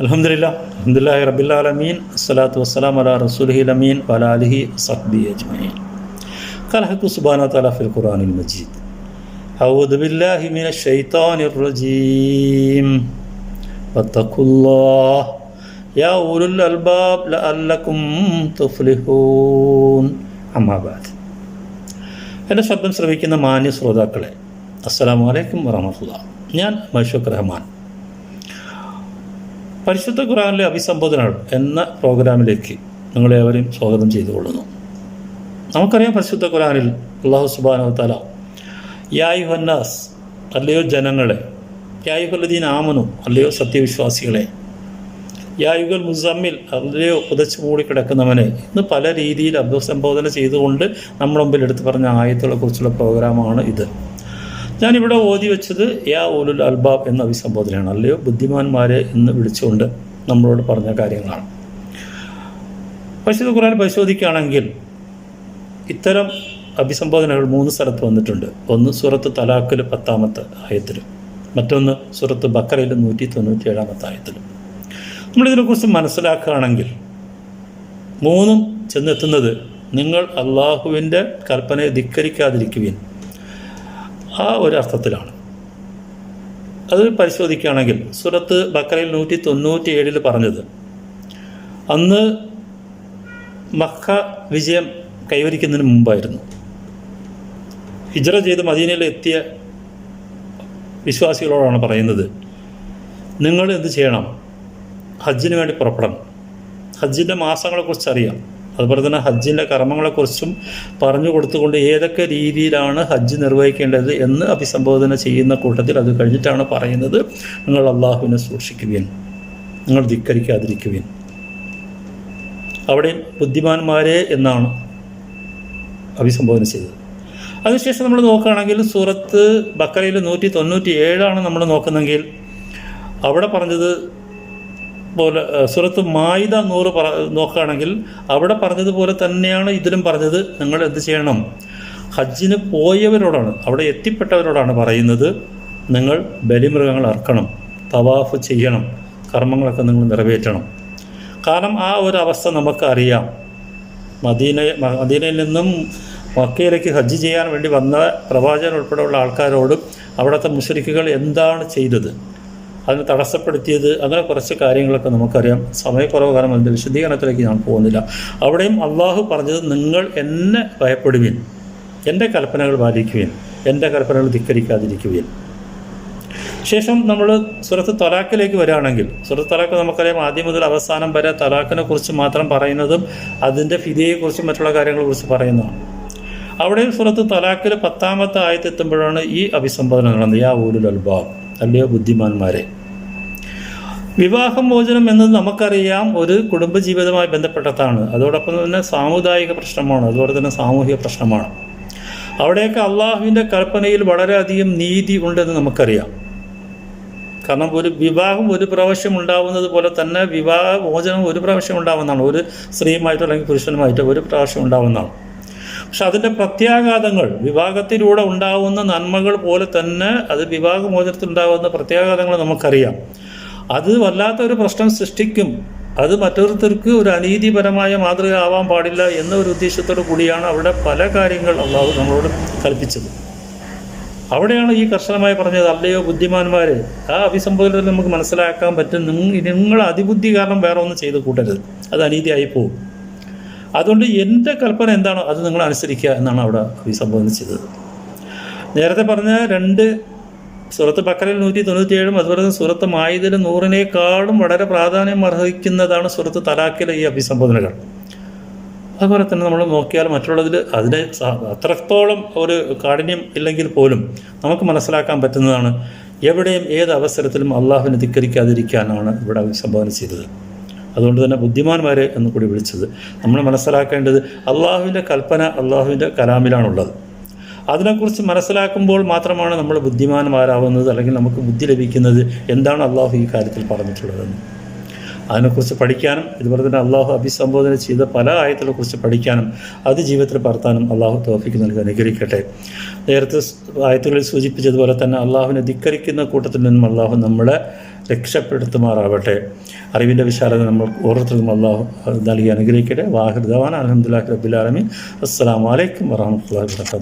അലഹമില്ല അലഹമുല്ലാഹി റബിലാലമീൻ അസ്സലാത്തു വസ്സലാം അല റസൂലി അമീൻ വലാലിഹി സഹ്ബി അജ്മീൻ കലഹക്കു സുബാന തല ഫിൽ ഖുറാനിൽ മജീദ് أعوذ بالله من الشيطان الرجيم واتقوا الله يا أولو الألباب لعلكم تفلحون أما بعد എൻ്റെ ശബ്ദം ശ്രവിക്കുന്ന മാന്യ ശ്രോതാക്കളെ അസ്സലാമു അലൈക്കും വറഹമത്തുള്ള ഞാൻ മഷൂഖ് റഹ്മാൻ പരിശുദ്ധ ഖുറാനിലെ അഭിസംബോധനകൾ എന്ന പ്രോഗ്രാമിലേക്ക് നിങ്ങളെവരെയും സ്വാഗതം ചെയ്തുകൊള്ളുന്നു. നമുക്കറിയാം പരിശുദ്ധ ഖുറാനിൽ അള്ളാഹു സുബാനോ തല യായു ഹന്നാസ് അല്ലയോ ജനങ്ങളെ യായുഹല്ലദീൻ ആമനു അല്ലയോ സത്യവിശ്വാസികളെ യായുഗൽ മുസമ്മിൽ അല്ലയോ പുതച്ചു മൂടിക്കിടക്കുന്നവനെ ഇന്ന് പല രീതിയിൽ അഭിസംബോധന ചെയ്തുകൊണ്ട് നമ്മുടെ മുമ്പിൽ എടുത്തു പറഞ്ഞ ആയത്തുകളെ കുറിച്ചുള്ള പ്രോഗ്രാമാണ് ഇത്. ഞാനിവിടെ ഓതി വെച്ചത് യാ ഓലുൽ അൽബാബ് എന്ന അഭിസംബോധനയാണ്. അല്ലയോ? ബുദ്ധിമാന്മാരെ എന്ന് വിളിച്ചുകൊണ്ട് നമ്മളോട് പറഞ്ഞ കാര്യങ്ങളാണ്. പരിശുദ്ധ ഖുറാൻ പരിശോധിക്കുകയാണെങ്കിൽ ഇത്തരം അഭിസംബോധനകൾ മൂന്ന് സ്ഥലത്ത് വന്നിട്ടുണ്ട്. ഒന്ന് സൂറത്ത് തലാഖിൽ പത്താമത്തെ ആയത്തിൽ മറ്റൊന്ന് സൂറത്ത് ബക്കറയിൽ നൂറ്റി തൊണ്ണൂറ്റി ഏഴാമത്തെ ആയത്തിൽ നമ്മളിതിനെക്കുറിച്ച് മനസ്സിലാക്കുകയാണെങ്കിൽ മൂന്നും ചെന്നെത്തുന്നത് നിങ്ങൾ അള്ളാഹുവിന്റെ കൽപ്പനയെ ധിക്കരിക്കാതിരിക്കുവിൻ. ആ ഒരു അർത്ഥത്തിലാണ് അത് പരിശോധിക്കുകയാണെങ്കിൽ സുരത്ത് ബക്കറയിൽ നൂറ്റി തൊണ്ണൂറ്റി ഏഴിൽ പറഞ്ഞത് അന്ന് മക്ക വിജയം കൈവരിക്കുന്നതിന് മുമ്പായിരുന്നു. ഹിജറ ചെയ്ത് മദീനയിൽ എത്തിയ വിശ്വാസികളോടാണ് പറയുന്നത് നിങ്ങൾ എന്ത് ചെയ്യണം? ഹജ്ജിന് വേണ്ടി പുറപ്പെടണം. ഹജ്ജിന്റെ മാസങ്ങളെക്കുറിച്ച് അറിയാം അതുപോലെ തന്നെ ഹജ്ജിന്റെ കർമ്മങ്ങളെക്കുറിച്ചും പറഞ്ഞു കൊടുത്തുകൊണ്ട് ഏതൊക്കെ രീതിയിലാണ് ഹജ്ജ് നിർവഹിക്കേണ്ടത് എന്ന് അഭിസംബോധന ചെയ്യുന്ന കൂട്ടത്തിൽ അത് കഴിഞ്ഞിട്ടാണ് പറയുന്നത്. നിങ്ങൾ അള്ളാഹുവിനെ സൂക്ഷിക്കുവിൻ. നിങ്ങൾ ധിക്കരിക്കാതിരിക്കുവിൻ. അവിടെ ബുദ്ധിമാന്മാരെ എന്നാണ് അഭിസംബോധന ചെയ്തത്. അതിനുശേഷം നമ്മൾ നോക്കുകയാണെങ്കിൽ സൂറത്ത് ബക്കറയിൽ നൂറ്റി തൊണ്ണൂറ്റി ഏഴാണ് നമ്മൾ നോക്കുന്നെങ്കിൽ അവിടെ പറഞ്ഞത് പോലെ സുറത്ത് മായിദ നൂറ് പറ നോക്കുകയാണെങ്കിൽ അവിടെ പറഞ്ഞതുപോലെ തന്നെയാണ് ഇതിലും പറഞ്ഞത് നിങ്ങൾ എന്ത് ചെയ്യണം? ഹജ്ജിന് പോയവരോടാണ് അവിടെ എത്തിപ്പെട്ടവരോടാണ് പറയുന്നത് നിങ്ങൾ ബലിമൃഗങ്ങൾ അറക്കണം തവാഫ് ചെയ്യണം കർമ്മങ്ങളൊക്കെ നിങ്ങൾ നിറവേറ്റണം. കാരണം ആ ഒരു അവസ്ഥ നമുക്കറിയാം. മദീന മദീനയിൽ നിന്നും മക്കയിലേക്ക് ഹജ്ജ് ചെയ്യാൻ വേണ്ടി വന്ന പ്രവാചകൻ ഉൾപ്പെടെയുള്ള ആൾക്കാരോട് അവിടുത്തെ മുഷരിക്കുകൾ എന്താണ് ചെയ്തത്? അതിനെ തടസ്സപ്പെടുത്തിയത് അങ്ങനെ കുറച്ച് കാര്യങ്ങളൊക്കെ നമുക്കറിയാം. സമയക്കുറവ് കാരണം അതിന്റെ വിശദീകരണത്തിലേക്ക് ഞാൻ പോകുന്നില്ല. അവിടെയും അള്ളാഹു പറഞ്ഞത് നിങ്ങൾ എന്നെ ഭയപ്പെടുവിൻ എന്റെ കൽപ്പനകൾ പാലിക്കുവിൻ എന്റെ കൽപ്പനകൾ ധിക്കരിക്കാതിരിക്കുവിൻ. ശേഷം നമ്മൾ സുരത്ത് തലാഖിലേക്ക് വരികയാണെങ്കിൽ സുരത്ത് തലാഖ് നമുക്കറിയാം ആദ്യം മുതൽ അവസാനം വരെ തലാഖിനെ കുറിച്ച് മാത്രം പറയുന്നതും അതിന്റെ ഫിദിയെക്കുറിച്ചും മറ്റുള്ള കാര്യങ്ങളെക്കുറിച്ച് പറയുന്നതാണ് അവിടെയും സുരത്ത് തലാഖിൽ പത്താമത്തെ ആയത്തെത്തുമ്പോഴാണ് ഈ അഭിസംബോധന നടന്നത്. യാ ഊലുൽ അൽബാബ്. അല്ലയോ ബുദ്ധിമാന്മാരെ? വിവാഹമോചനം എന്നത് നമുക്കറിയാം ഒരു കുടുംബജീവിതവുമായി ബന്ധപ്പെട്ടതാണ്. അതോടൊപ്പം തന്നെ സാമുദായിക പ്രശ്നമാണ്. അതുപോലെ തന്നെ സാമൂഹിക പ്രശ്നമാണ്. അവിടെയൊക്കെ അള്ളാഹുവിന്റെ കൽപ്പനയിൽ വളരെയധികം നീതി ഉണ്ടെന്ന് നമുക്കറിയാം. കാരണം ഒരു വിവാഹം ഒരു പ്രാവശ്യം ഉണ്ടാവുന്നത് പോലെ തന്നെ വിവാഹമോചനം ഒരു പ്രാവശ്യം ഉണ്ടാവുന്നതാണ്. ഒരു സ്ത്രീയുമായിട്ടോ അല്ലെങ്കിൽ പുരുഷനുമായിട്ടോ ഒരു പ്രാവശ്യം ഉണ്ടാവുന്നതാണ്. പക്ഷെ അതിന്റെ പ്രത്യാഘാതങ്ങൾ വിവാഹത്തിലൂടെ ഉണ്ടാവുന്ന നന്മകൾ പോലെ തന്നെ അത് വിവാഹമോചനത്തിൽ ഉണ്ടാകുന്ന പ്രത്യാഘാതങ്ങൾ നമുക്കറിയാം. അത് വല്ലാത്ത ഒരു പ്രശ്നം സൃഷ്ടിക്കും. അത് മറ്റൊരുത്തർക്ക് ഒരു അനീതിപരമായ മാതൃക ആവാൻ പാടില്ല എന്ന ഒരു ഉദ്ദേശത്തോടു കൂടിയാണ് അവിടെ പല കാര്യങ്ങൾ അള്ളാഹു നമ്മളോട് കൽപ്പിച്ചത്. അവിടെയാണ് ഈ കർശനമായി പറഞ്ഞത് അല്ലയോ ബുദ്ധിമാന്മാരെ ആ അഭിസംബോധനത്തിൽ നമുക്ക് മനസ്സിലാക്കാൻ പറ്റും. നിങ്ങൾ അതിബുദ്ധി കാരണം വേറെ ഒന്നും ചെയ്ത് കൂട്ടരുത്. അത് അനീതിയായി പോകും. അതുകൊണ്ട് എന്റെ കൽപ്പന എന്താണോ അത് നിങ്ങൾ അനുസരിക്കുക എന്നാണ് അവിടെ അഭിസംബോധന ചെയ്തത് നേരത്തെ പറഞ്ഞ രണ്ട് സൂറത്ത് ബക്കറിൽ നൂറ്റി തൊണ്ണൂറ്റിയേഴും അതുപോലെ തന്നെ സൂറത്ത് മായതിൽ നൂറിനേക്കാളും വളരെ പ്രാധാന്യം അർഹിക്കുന്നതാണ് സൂറത്ത് തലാക്കിലെ ഈ അഭിസംബോധനകൾ. അതുപോലെ തന്നെ നമ്മൾ നോക്കിയാൽ മറ്റുള്ളതിൽ അതിന് അത്രത്തോളം ഒരു കാഠിന്യം ഇല്ലെങ്കിൽ പോലും നമുക്ക് മനസ്സിലാക്കാൻ പറ്റുന്നതാണ് എവിടെയും ഏത് അവസരത്തിലും അള്ളാഹുവിനെ ധിക്കരിക്കാതിരിക്കാനാണ് ഇവിടെ അഭിസംബോധന ചെയ്തത്. അതുകൊണ്ട് തന്നെ ബുദ്ധിമാന്മാരെ എന്ന് കൂടി വിളിച്ചത്. നമ്മൾ മനസ്സിലാക്കേണ്ടത് അള്ളാഹുവിന്റെ കൽപ്പന അള്ളാഹുവിന്റെ കലാമിലാണുള്ളത്. അതിനെക്കുറിച്ച് മനസ്സിലാക്കുമ്പോൾ മാത്രമാണ് നമ്മൾ ബുദ്ധിമാന്മാരാവുന്നത് അല്ലെങ്കിൽ നമുക്ക് ബുദ്ധി ലഭിക്കുന്നത്. എന്താണ് അള്ളാഹു ഈ കാര്യത്തിൽ പറഞ്ഞിട്ടുള്ളതെന്ന്. അതിനെക്കുറിച്ച് പഠിക്കാനും ഇതുപോലെ തന്നെ അള്ളാഹു അഭിസംബോധന ചെയ്ത പല ആയത്തുകളെ കുറിച്ച് പഠിക്കാനും അത് ജീവിതത്തിൽ പറത്താനും അള്ളാഹു തോഫിക്ക് നൽകി അനുഗ്രഹിക്കട്ടെ. നേരത്തെ ആയത്തുകളിൽ സൂചിപ്പിച്ചതുപോലെ തന്നെ അള്ളാഹുവിനെ ധിക്കരിക്കുന്ന കൂട്ടത്തിൽ നിന്നും അള്ളാഹു നമ്മളെ രക്ഷപ്പെടുത്തുമാറാവട്ടെ. അറിവിന്റെ വിശാലത നമ്മൾ ഓരോരുത്തർക്കും അള്ളാഹു നൽകി അനുഗ്രഹിക്കട്ടെ. വാഹൃദവാൻ അലഹമുല്ലാ റബിലാലമി അസ്സാം വലൈക്കും വാഹമത്തല്ലാ വാത്തു